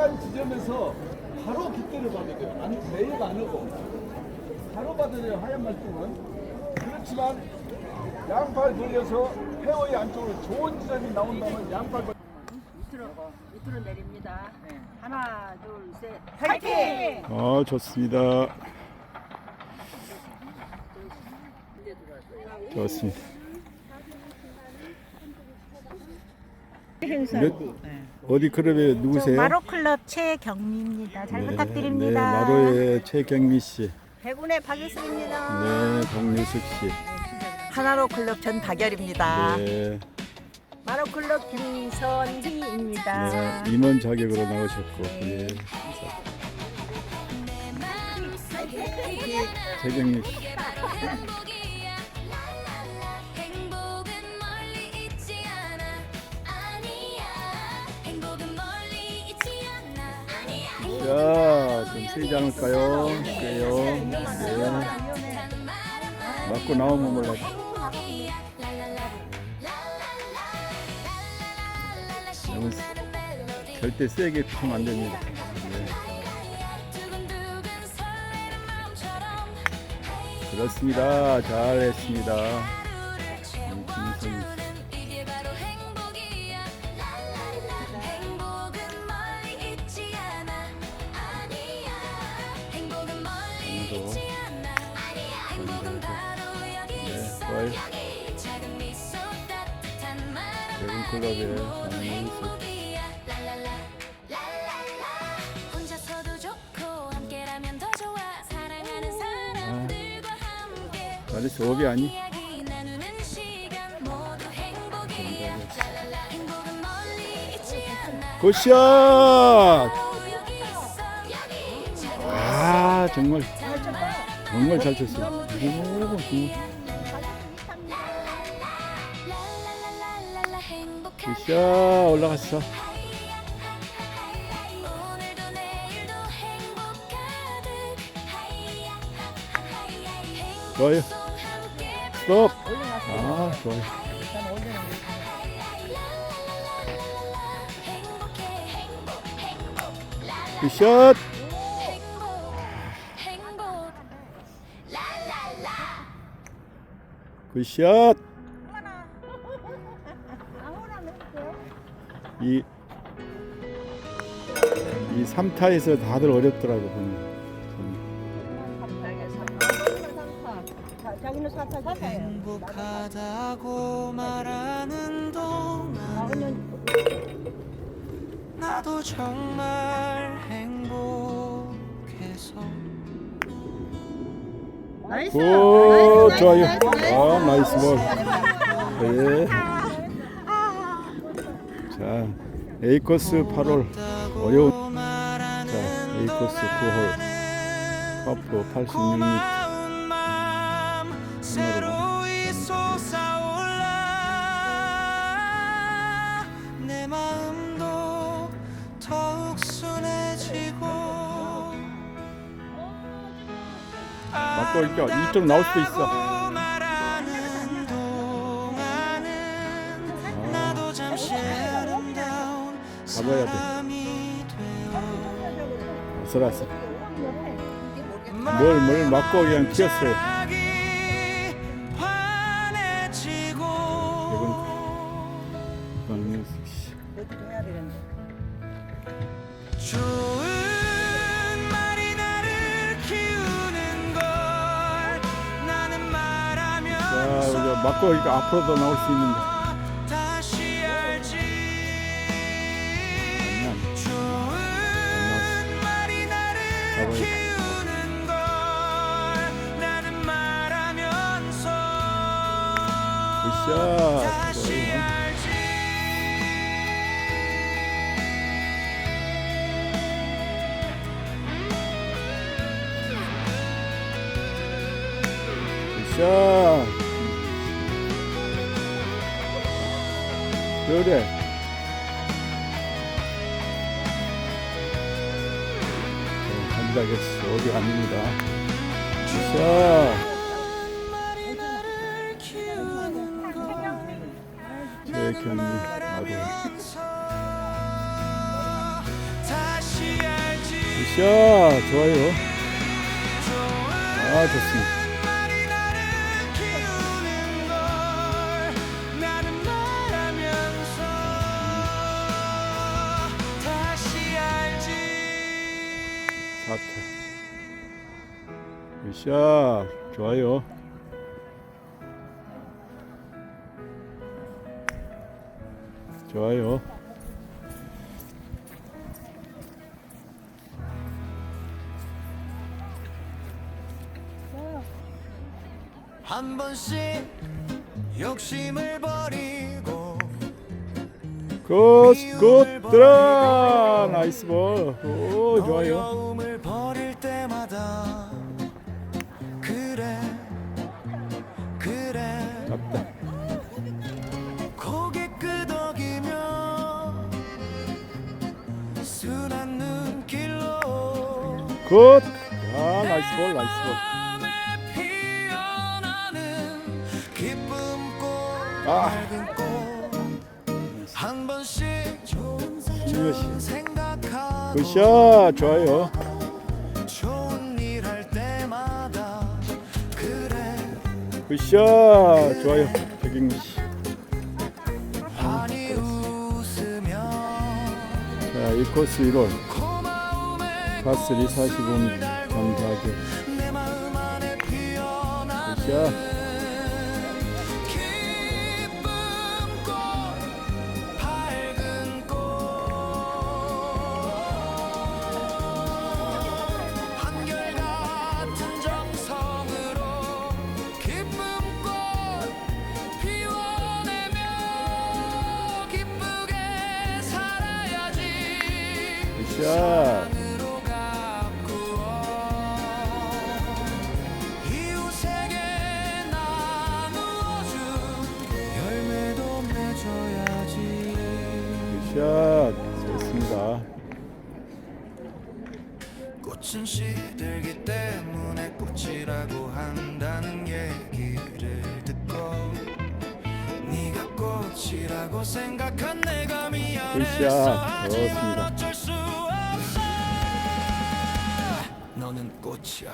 빨간 지점에서 바로 깃대를 받아야 돼요. 아니 매일 안 오고 바로 받아야 돼요. 하얀 말뚝은 그렇지만 양팔 돌려서 페어의 안쪽으로 좋은 지점이 나온다면 양팔 벌- 밑으로 밑으로 내립니다. 하나, 둘, 셋, 파이팅! 아 좋습니다. 좋습니다. 몇, 어디 클럽에 누구세요? 마로클럽 최경미입니다. 잘 네, 부탁드립니다. 네, 마로의 최경미 씨, 백운의 박예슬입니다. 네, 정유숙 씨, 하나로 클럽 전다결입니다. 네, 마로클럽 김선희입니다. 네, 임원 자격으로 나오셨고, 예, 최경미 씨, 세지 않을까요? 그래요. 네. 맞고 나오면 몰라. 너무 세- 절대 세게 피면 안 됩니다. 네. 그렇습니다. 잘했습니다. 은 멀리 있지 않아. 굿샷! 아, 정말, 말 정말 잘 쳤어. 굿샷! 올라갔어. 하이야 행복 좋아요. 스톱! 아, 좋아요. 굿샷! 굿샷! 이, 이 3타에서 다들 어렵더라고, 보면. 행복하다고 말하는 동안 나도 정말 행복해서 나이스. 오, 좋아요. 아, 나이스 볼. 예. 자, A 코스 8홀. 어려운. 자, A 코스 9홀. 파프로 86m. 더욱 순해지고 맞고 이렇게 이쪽 나올 수도 있어. 아프다고 말하는 동안은 나도 잠시 아름다운 가봐야 돼. 사람이 되어 아슬아슬. 뭘, 뭘 맞고 그냥 튀었어요. 우리가 맞고 그러니까 앞으로도 나올 수 있는데. 다시 알지 그래. 자, 간다겠어. 어디. 굿샷. 최경미 나도 다시 굿샷 좋아요 아 좋습니다 사태 굿샷 좋아요. 좋아요. 한 번씩 욕심을 버리고 굿 굿 들어 나이스 볼오 좋아요 굿. 아, 나이스 볼 나이스 볼. 아. 꽃한 번씩 굿샷. 좋아요. 굿샷. 좋아요 백인미 씨. 환히 웃으며 자, 이 코스 1홀 고마움에 파스리 45m 전가격 내 마음 안 샷 좋습니다 꽃은 시들기 때문에 꽃이라고 한다는 얘기를 듣고 네가 꽃이라고 생각한 내가 미안해서 굿샷. 하지만 좋습니다. 어쩔 수 없어 너는 꽃이야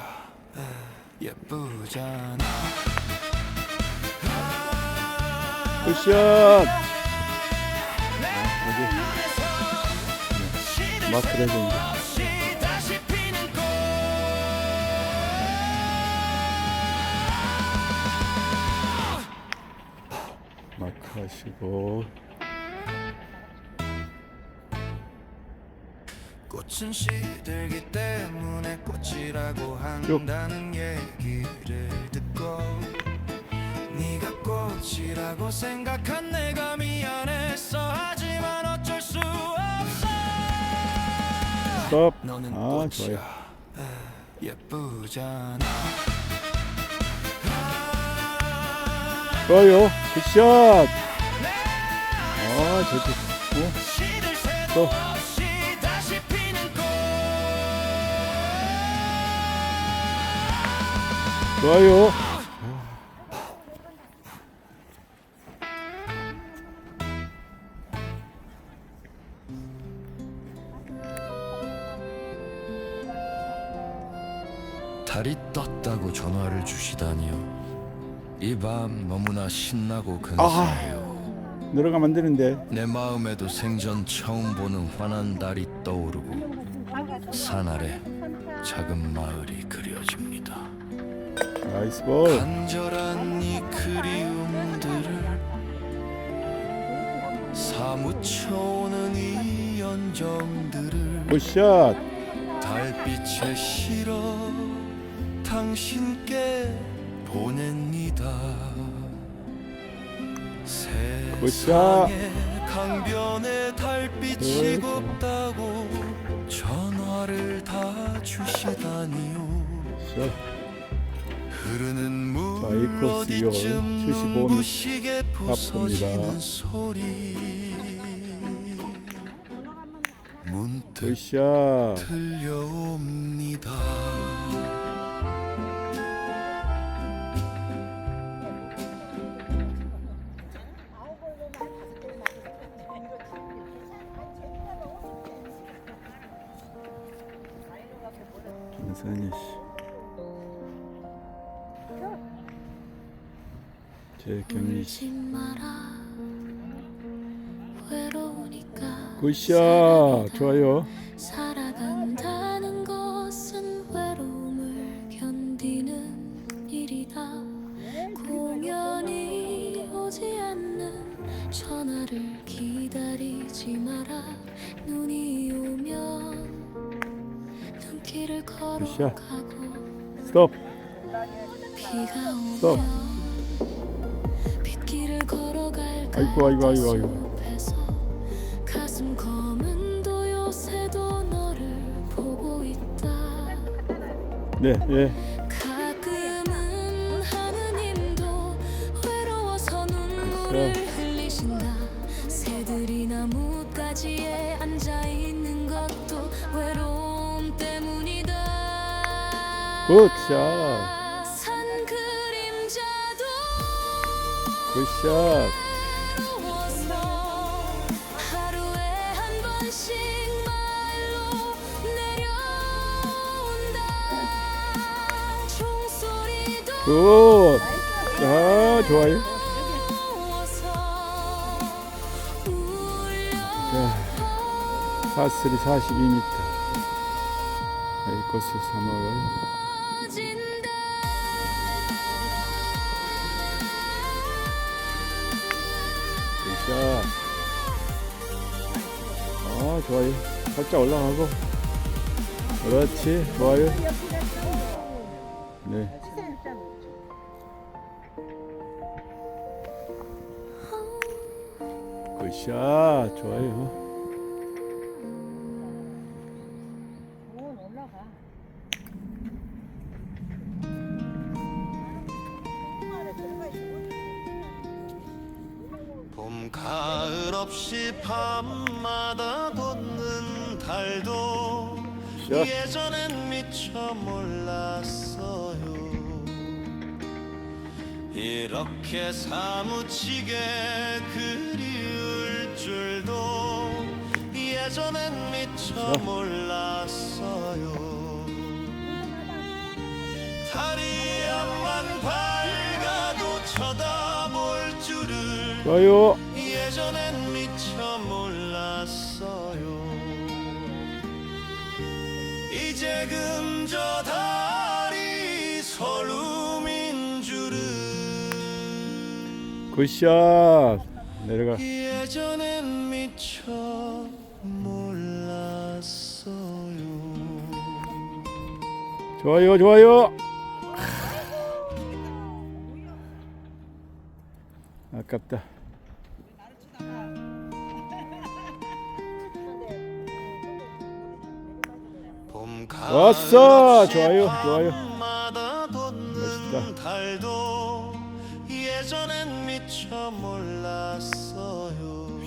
아, 예쁘잖아 굿샷 피는 꽃 마크 하시고. 꽃이라고 생각한 내가 미안했어. 하지만 스톱 너는 아 좋아요. 아, 좋아요. 굿샷 아 저기 어? 또. 좋아요 달이 떴다고 전화를 주시다니요. 이 밤 너무나 신나고 근사해요. 내려가면 안 되는데 내 마음에도 생전 처음 보는 환한 달이 떠오르고 산 아래 작은 마을이 그려집니다. 나이스 볼 간절한 이 그리움들을 사무쳐오는 이 연정들을 굿샷 달빛에 실어 당신께 보냅니다. 세상의 강변에 달빛이. 곱다고 전화를 다 주시다니요. 흐르는 자, 물 어디쯤 75m 눈부시게 부서지는. 소리 문득 들려옵니다. 마라 외로우니까 굿샷! 좋아요. 굿샷. 스톱. 스톱. 아이고, 아이고, 아이고, 아이고. 네, 예. 가끔은 하느님도 외로워서 눈물을 굿샷. 산 그림자도 굿샷. 종소리도 굿. 자, 좋아요. 자, 파스리 42m. 에이코스 3월. 아, 좋아요. 살짝 올라가고. 그렇지, 좋아요. 네. 굿샷, 좋아요. 야. 예전엔 미처 몰랐어요 이렇게 사무치게 그리울 줄도 예전엔 미처 몰랐어요 달이 앞만 밝아도 쳐다볼 줄을 좋아요. 예전엔 이제 금저 달이 설움인 줄은 굿샷. 내려가. 예전엔 미처 몰랐어요 좋아요, 좋아요. 아깝다. 왔어. 좋아요, 좋아요. 멋있다.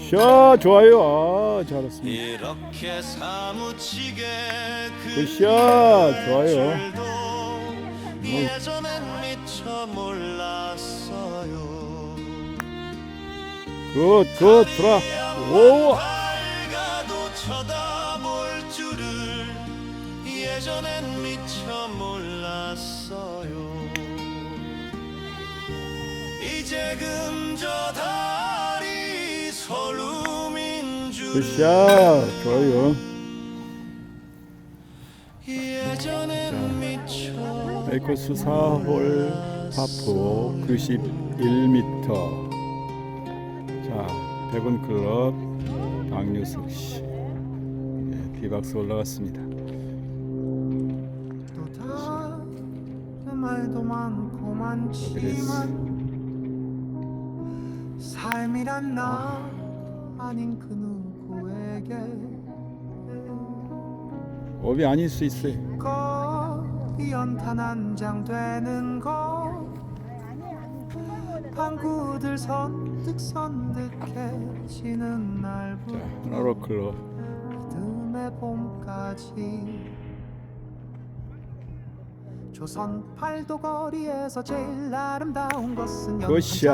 샷, 좋아요. 아, 잘했습니다. 이렇게 사무치게 굿샷, 좋아요. 줄도 예전엔 미처 몰랐어요 굿, 굿, 돌아. 오, 굿샷, 좋아요. 에이코스 4홀 파포 91m. 자, 백운 클럽 박유석 씨. 네, 비박스 올라갔습니다. 말도 많고 많지만 삶이란 나 아닌 그 누구에게 업이 아닐 수 있어요. 연탄 한 장 되는 것 방구들 선득 선득해지는 자, 날부터 하나로 클럽. 믿음의 봄까지 조선 팔도 거리에서 제일 아름다운 것은. 연탄자가 씨.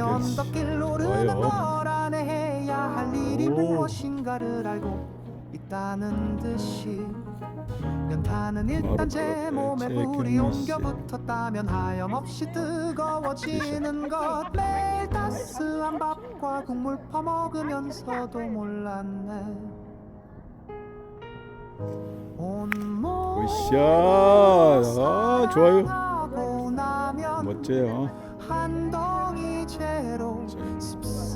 언덕길 오르는. 걸 안에 할 일이 오. 무엇인가를 알고 있다는 듯이 연탄은 일단 제 몸에 불이 옮겨 씨. 붙었다면 하염없이 뜨거워지는 것 매일 따스한 밥과 국물 퍼먹으면서도 몰랐네 온몸. 아, 좋아요. 멋져요. 한 덩이 채로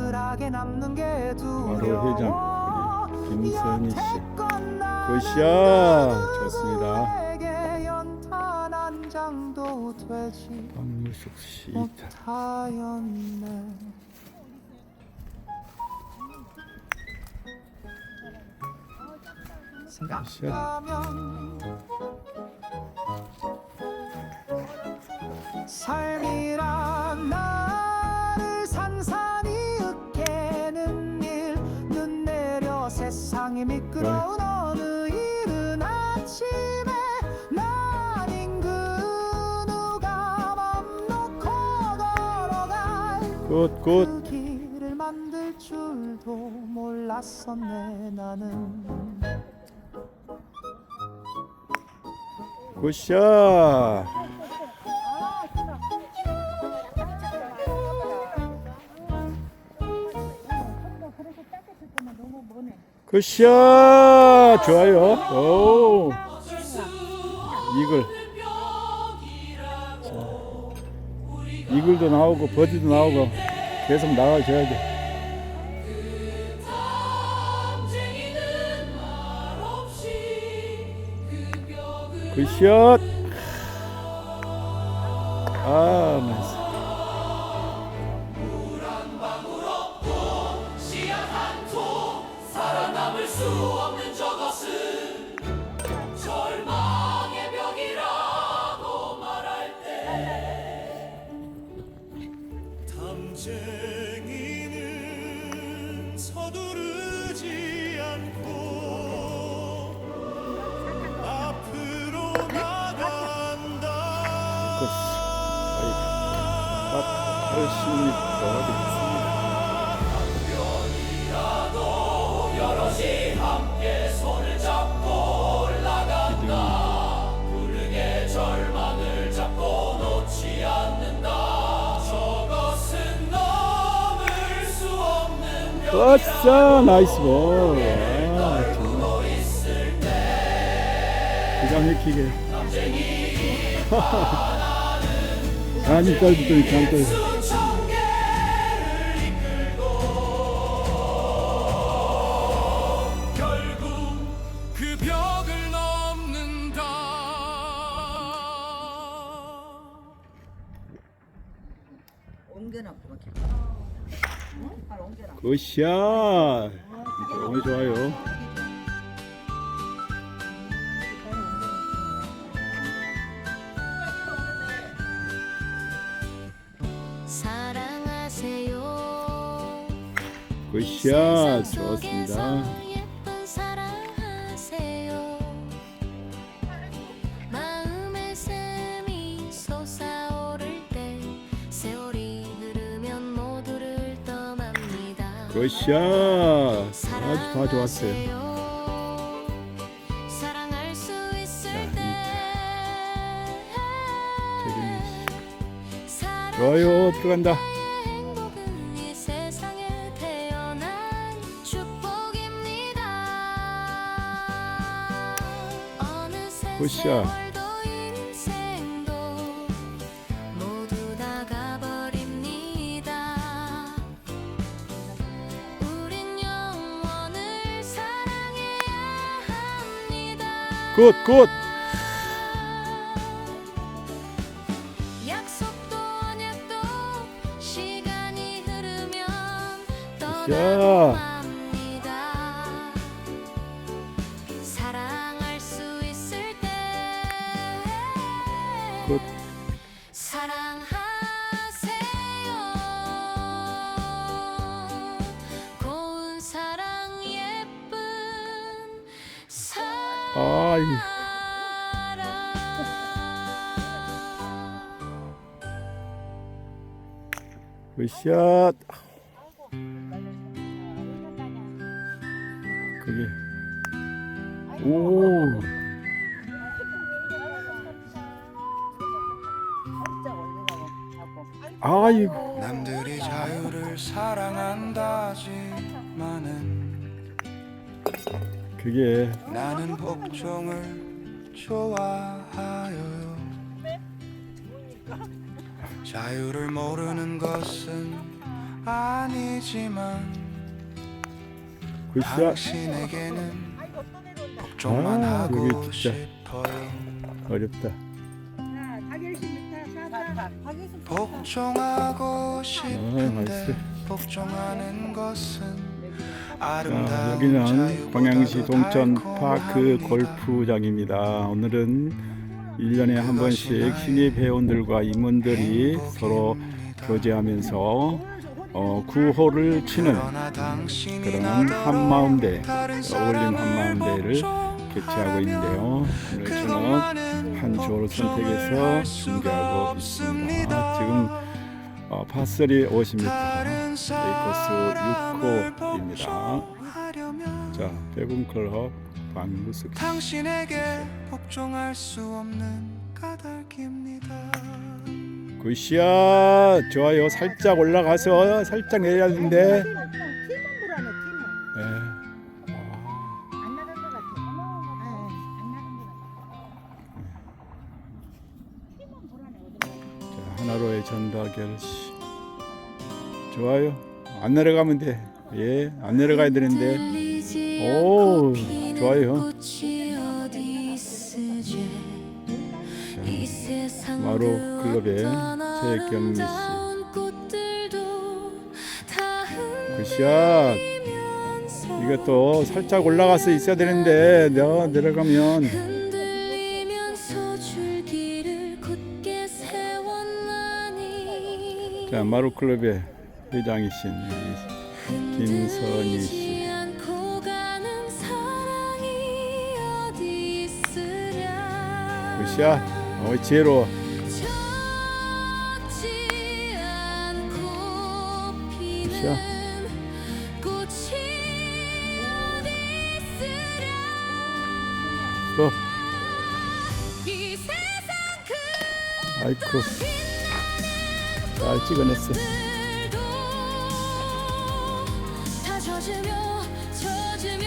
자, 씁쓸하게 남는 게 바로 두려워 회장 우리 김선희 씨. 굿샷. 좋습니다. 박유숙 씨. 생각하면 삶이란 세상이 미끄러운 어느 이른 아침에 난 인근 누가 맘 놓고 걸어갈 굿, 굿. 그 길을 만들 줄도 몰랐었네 나는 굿샷. 굿샷. 좋아요. 오. 이글. 자, 이글도 나오고 버디도 나오고 계속 나와줘야 돼. 굿샷. 아, 나이스. 왔어 나이스 볼. 아, 기가 막히게. 아니 장떨 결 샷 너무 좋아요. 사랑하세요. 굿샷 좋습니다 굿샷 아주 다 좋았어요. 자, 좋아요. 들어간다. 굿샷. 굿 굿 약속도 언약도 시간이 흐르면 자. 떠나 샷 그게 오. 아이고. 남들이 자유를 사랑한다지만은 그게 나는 복종을 좋아하여요 자유를 모르는 것은 아니지만 굿샷. 당신에게는 복종만 아, 하고 여기 진짜. 싶어요 어렵다. 복종하고 아, 싶은데. 복종하는 것은 자, 아름다운 여기는 자유보다도 광양시 동천 달콤합니다. 파크 골프장입니다. 오늘은 1년에 한 번씩 신입 회원들과 임원들이 서로 교제하면서 어, 구호를 치는 그런 한마음대 어울림 한마음대를. 개최하고 있는데요. 오늘 저는 한 조를 선택해서 중계하고 있습니다. 지금 어, 파3 50m 다른 레이커스 사람을 6호입니다. 복종하려면 자, 백운클럽 방구석 당신에게 복종할 수 없는 까닭입니다. 굿샷 좋아요. 살짝 올라가서 살짝 내려야 되는데. 팀은 불안해 팀은. 아, 안 나간 것 같아. 네, 안 나간 것 같아. 자, 하나로의 전다결 씨. 좋아요. 안 내려가면 돼. 예, 안 내려가야 되는데. 오, 좋아요. 자, 마로 클럽의 최경미 씨. 굿샷. 이것도 살짝 올라가서 있어야 되는데 내가 내려가면 자 마루 클럽의 회장이신 김선희 굿샷. 어 어디 있으랴 또. 아이쿠. 잘 찍어냈어. 젖으며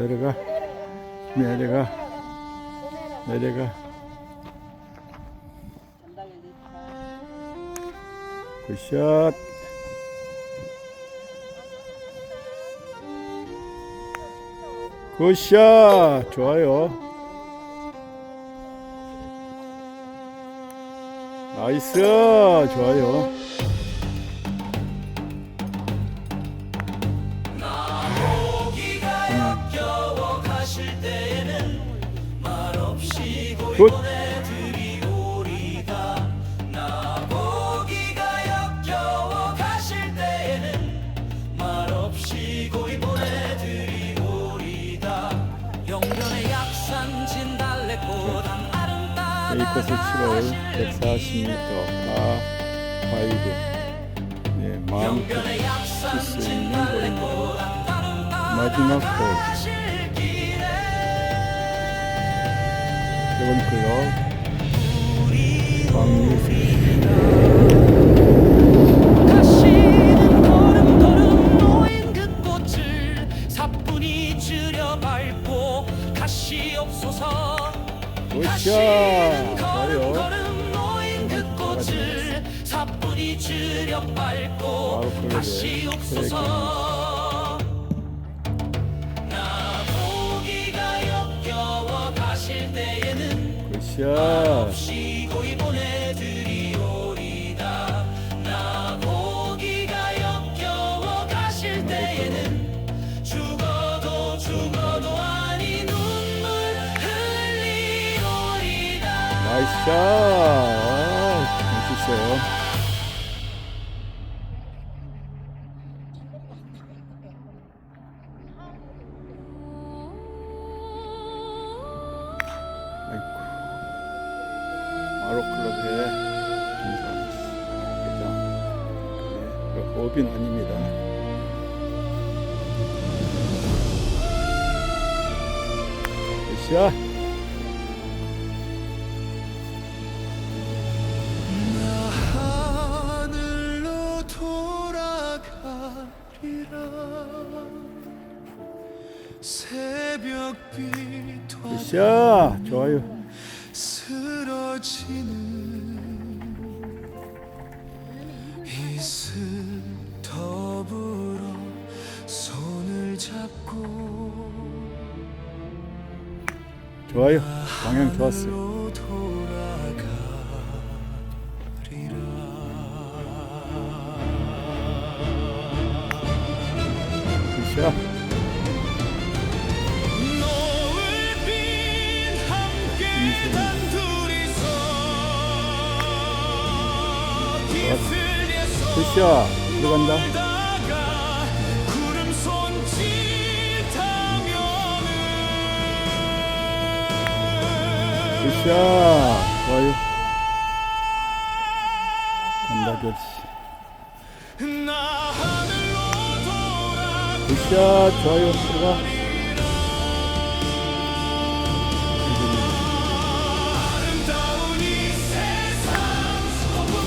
내려가. 내려가. 내려가. 굿샷. 굿샷. 좋아요. 나이스. 좋아요. 굿. 영변의 약산 진달래보단 아름다운 베이커스 7월 140m 파 5. 네, 마음 칠수 있는. 마지막 홀. 세번 클럽. 광유수. 다시는 걸음걸음 놓인 그 꽃을 사뿐히 줄여 밟고 가시 없소서 굿샷. 좋아요. 바로 클럽의 굿샷. 쉬고 보내드리오리다 나 보기가 역겨워 가실 때에는 죽어도 죽어도 아니 눈물 흘리오리다 나이스 샷. 굿샷. 좋아요. 굿샷. 좋아요. 간다 결시. 굿샷. 좋아요. 들어가.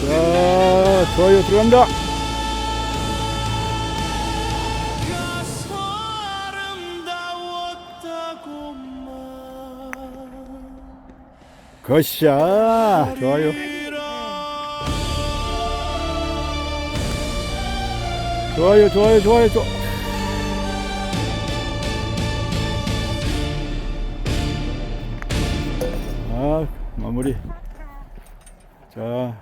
자, 좋아요. 들어간다. 굿샷. 좋아요. 좋아요. 좋아요. 좋아요. 좋아. 아, 마무리. 자,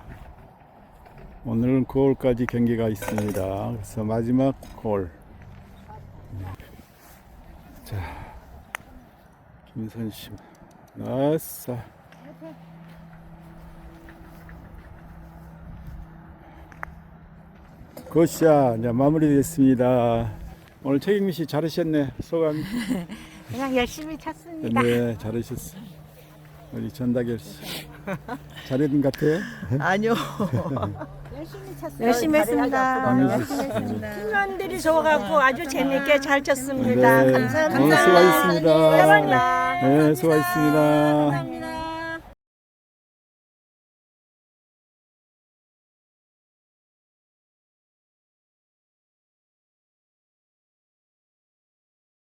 오늘은 9홀까지 경기가 있습니다. 그래서 마지막 홀. 자, 김선심. 아싸. 굿샷. 이제 마무리됐습니다. 오늘 최경미 씨 잘하셨네. 소감. 그냥 열심히 쳤습니다. 네, 잘하셨어. 우리 전다결 씨. 잘했는 것 같아요? 아니요. 열심히 쳤어요. 열심히 했습니다. 감사합니다. 팀원들이 좋아갖고 아주 재밌게 잘 쳤습니다. 네, 감사합니다. 오늘 수고하셨습니다. 감사합니다. 네, 수고하셨습니다.